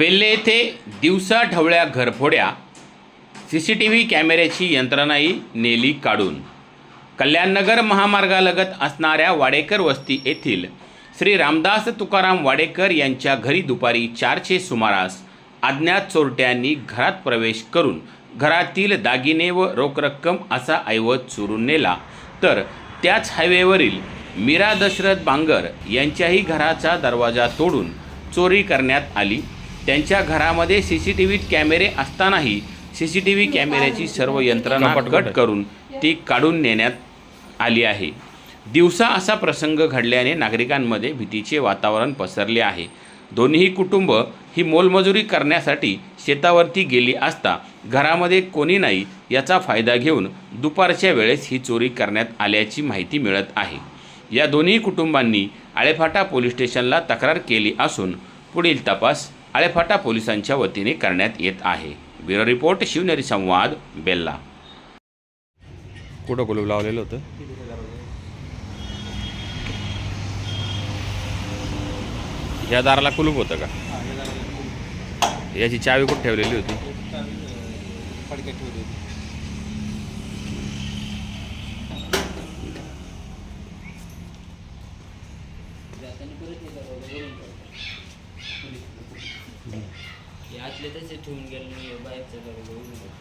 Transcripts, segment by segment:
बेल्ले येथे दिवसा ढवळ्या घरफोड्या सी सी टी व्ही कॅमेऱ्याची यंत्रणाही नेली काढून. कल्याणनगर महामार्गालगत असणाऱ्या वाडेकर वस्ती येथील श्री रामदास तुकाराम वाडेकर यांच्या घरी दुपारी चारचे सुमारास अज्ञात चोरट्यांनी घरात प्रवेश करून घरातील दागिने व रोख रक्कम असा ऐवज चोरून नेला. तर त्याच हायवेवरील मीरा दशरथ बांगर यांच्याही घराचा दरवाजा तोडून चोरी करण्यात आली. त्यांच्या घरामध्ये सी सी टी व्ही कॅमेरे असतानाही सी सी टी व्ही कॅमेऱ्याची सर्व यंत्रणा कट करून ती काढून नेण्यात आली आहे. दिवसा असा प्रसंग घडल्याने नागरिकांमध्ये भीतीचे वातावरण पसरले आहे. दोन्ही कुटुंब ही मोलमजुरी करण्यासाठी शेतावरती गेली असता घरामध्ये कोणी नाही याचा फायदा घेऊन दुपारच्या वेळेस ही चोरी करण्यात आल्याची माहिती मिळत आहे. या दोन्ही कुटुंबांनी आळेफाटा पोलीस स्टेशनला तक्रार केली असून पुढील तपास आळेफाटा पोलिसांच्या वतीने करण्यात येत आहे. ब्युरो रिपोर्ट शिवनेरी संवाद बेल्ला. कुठं कुलूप लावलेलं होतं? ह्या दाराला कुलूप होतं का? याची चावी कुठं ठेवलेली होती फडक्यात ठेवली होती आतले तसे ठेवून गेले नाही बाहेरचं दरवाजा उघडून गेला.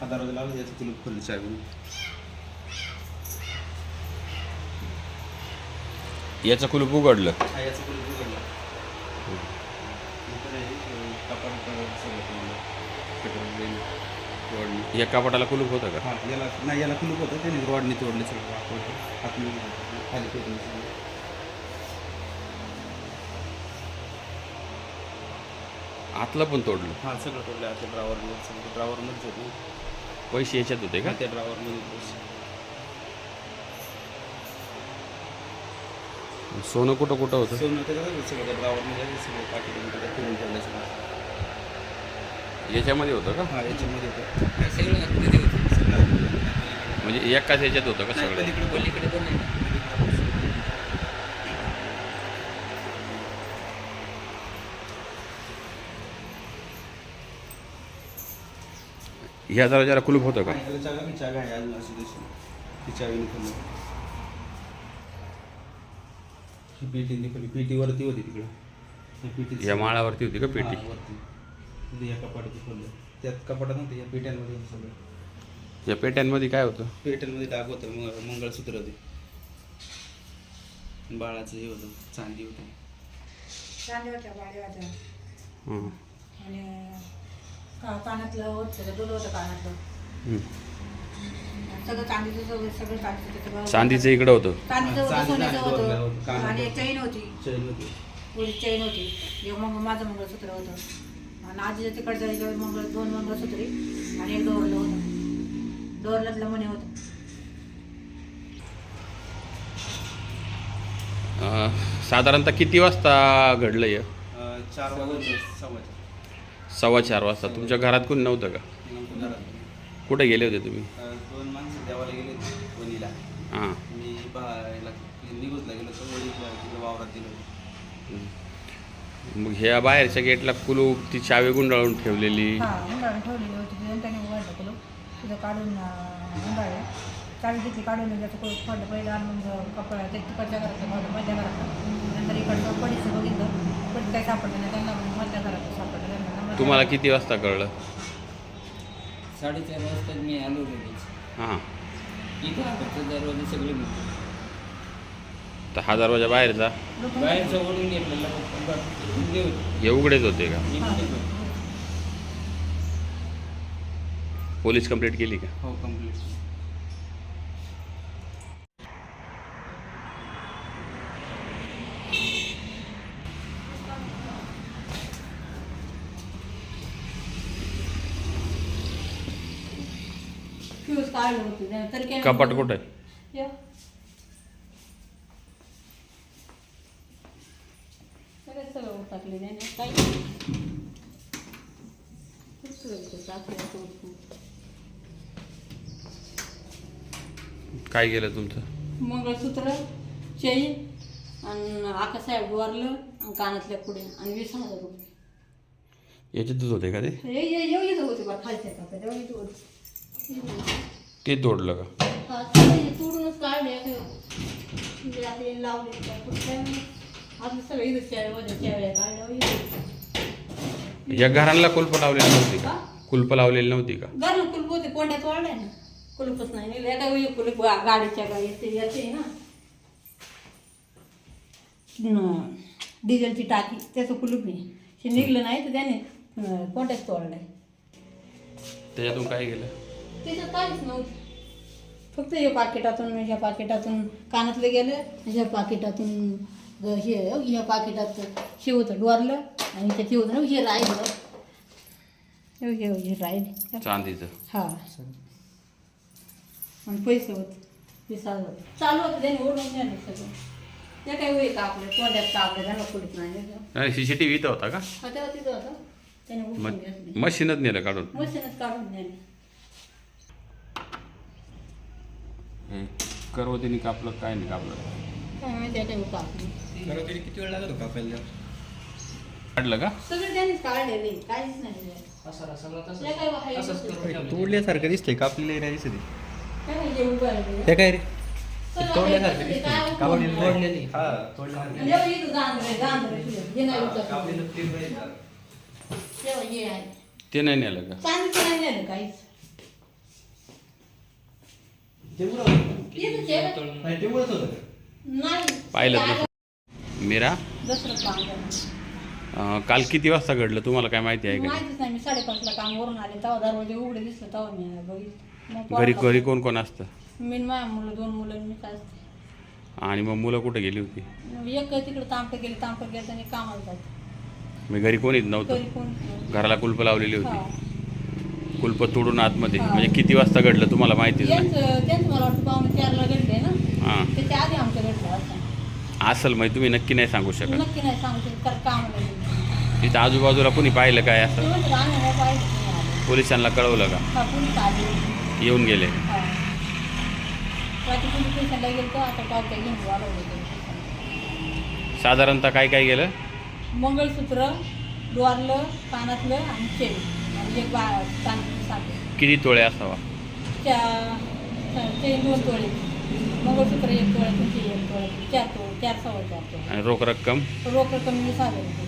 हा दरवाजा लावला याचं कुलूप खोलली चावी याचं कुलूप उघडलं हा याचं कुलूप उघडलं हे कपाट सगळं ठेवलं. Petrol bill, rod. या कपाटाला कुलूप होतं का हा याला नाही याला कुलूप होतं त्याने रॉडने तोडले सगळं आतमध्ये खाली सगळं आतलं पण तोडलं. हा सगळं तोडलं. आतल्या ड्रावरमध्ये सगळं ड्रावरमध्येच होतं पैसे याच्यात होते का? त्या ड्रावरमध्ये सोनं कुठं कुठं होतं? सोनं त्याच्यात सगळं त्या ड्रावरमध्ये सगळं पाकिट फिरून ठेवलं सगळं याच्यामध्ये होतं का? हा याच्यामध्ये होतं. सगळं आतमध्ये होतं. सगळं. म्हणजे एकाच याच्यात होतं का सगळं? पलीकडे पलीकडे पण नाही. ह्या दरवाजाला कुलूप होतं का? त्याला चावी मी चावी आहे अजून अशी तशी ती चावी निघाली ही पेटी निघाली पेटी वरती होती तिकडं. या माळावरती होती का पेटी? वरती. तिथे या कपाटात खोललं. त्यात कपाटात नव्हतं या पेट्यांमध्ये होतं सगळं. या पेट्यांमध्ये काय होतं? पेट्यांमध्ये डाग होतं मंग मंगळसूत्र होते. बाळाचं हे होतं चांदी होतं. चांदी होत्या बाळी होत्या. हं. आणि का कानातलं होतं डोलं होतं कानातलं हं. सगळं चांदीचं सगळं सगळं चांदीचं त्याचं चांदीचं इकडं होतं. चांदीचं होतं चांदीचं सोन्याचं आणि डोरलं होतं, होतं. कानातलं. आणि चैन होती. चैन होती. पुढे चैन होती. एक मग माझं मंगळसूत्र होतं. आणि आजीच्या तिकडचं एक मंगळ दोन मंगळसूत्री आणि एक डोरलं होतं. डोरल्यातलं म्हणे होतं. अं, साधारणतः किती वाजता घडलं हे? अं, चार वाजता सव्वा चार. सव्वा चार वाजता. तुमच्या घरात कोणी नव्हतं का? घरात. कुठे गेले होते तुम्ही? दोन माणसं देवाला गेले होते वणीला. हां. मी बाहेरला गेलो तर वडीला तिकडे वावरात दिलं मग ह्या बाहेरच्या गेटला कुलूप ती चावी गुंडाळून ठेवलेली? हा गुंडाळून ठेवलेली होती. तिथून त्याने उघडलं केलं. तिथं काढून गुंडाळलं. चावी घेतली काढून त्याचं कोण पहिलं आणि मग कपडा ते तिकडच्या घरात मधल्या घरात नंतर इकडचं पडीचं बघितलं. पडी काय सापडलं नाही. त्यांना मधल्या घरात सापडलं. तुम्हाला किती वाजता कळलं? साडेचार वाजता मी आलो लगेच हां. इथं दरवाजे सगळे मिळतो तर हा दरवाजा बाहेरचा? बाहेरचं ओढून घेतलेलं फक्त उघडे होते. हे उघडेच होते का? इकडे. पोलीस कंप्लेंट केली का? हो कंप्लीट काढलं होतं तरी काय कपाट कुठं? आहे या. सगळं सगळं टाकले त्याने. काही खूप सगळं टाकलं होतं. काय गेलं तुमचं? मंगळसूत्र चैन आणि आकासाहेब वरलं आणि कानातल्या पुढे आणि वीस हजार रुपये. याच्यातच होते का ते? हे हे- एवढी इथं होती बा खालच्या कापड्यात एवढी इथं होती. ते तोडलं का? तोडूनच काढले म्हणजे आता लावले सगळं इथं शेळ्या या घरांना कुलप लावलेली नव्हती का? कुलप लावलेली नव्हती का? घरनं कुलप होते कोंड्यात वाढलाय ना. कुलपच नाही निघलं एका वेळी कुलप गा- गाडीच्या गाडी येते येते ना. न, डिझेलची टाकी त्याचं कुलूप नाही हे निघलं नाही तर त्याने अं, कोंड्यात तोडलाय. त्याच्यातून काय गेलं? त्याच्यात काहीच नव्हतं. फक्त हे पाकिटातून ह्या पाकिटातून कानातलं गेलं ह्या पाकिटातून हे ह्या पाकिटात होतं डोरलं आणि होतं ना हे राहिलं. हे हे राहिले. चांदीचं. हा. आणि पैसे होते चालू होतं त्याने ओढून द्याने सगळं. त्या काय होईल का आपल्या तोंड्यात का आपल्या त्यांना कुठत नाही सी सी टी व्ही होता का? होतं. त्याने मशीनच नेलं काढून. मशीनच काढून हे करवतीने कापलं काय नाही कापलं काय माहिती बरं तरी किती वेळ लागत होता आपल्याला काढलं का सगळं त्यानेच काढलेले काहीच नाही त्या काय वाहायला तोडल्यासारखं दिसतंय का आपल्याला नाही दिसत काय माहिती उभं राहिलं. ते काय रे सगळं तोडल्यासारखं आहे, दिसतंय तोडलेली नाही. हा तोडल्यासारखं आणि एवढं इथं गांधरं आहे, गांधरं आहे तुझं. हे नाही उचलत. कापलेलं तीन बाई झालं. तेव्हा हे आहे. ते नाही नेलं का चांदीचं नाही नेलं काहीच. तेवढं होतं. इथंच आहे ना. नाही, तेवढंच होतं का? नाही. पाहिलं ते. ना मीरा काल किती वाजता घडलं? तुम्हाला काय माहिती आहे का? माहितीच नाही. मी साडेपाचला काम वरून आले. तेव्हा दरवाजे उघडे दिसलं तेव्हा मी बघितलं मग घरी घरी कोण कोण असतं? मी आणि माझ्या मुलं दोन मुलं आणि मी काय असते. आणि मग मुलं कुठे गेली होती? एक तिकडे तांबट गेले तांबट गेलं आणि कामाला जात. मी घरी कोणीच नव्हतं? घरी कोण घराला कुलप लावलेली हा. होती कुलप तोडून आतमध्ये. म्हणजे किती वाजता घडलं तुम्हाला माहितीच नाही. हां. असल म्हणजे तुम्ही नक्की नाही सांगू शकत. तिथं आजूबाजूला कुणी पाहिलं काय असं. पोलिसांना कळवलं का? येऊन गेले. साधारणतः काय काय गेलं? मंगळसूत्र डोरलं कानातलं आणि चेन आणि एक बा कानातलं साखर किती तोळे असावा? दोन तोळे. मंगळसूत्र एक ते एक तोळ्यातून चार तोळे चार सव्वा चार तोळे. आणि रोख रक्कम? रोख रक्कम हजार रुपये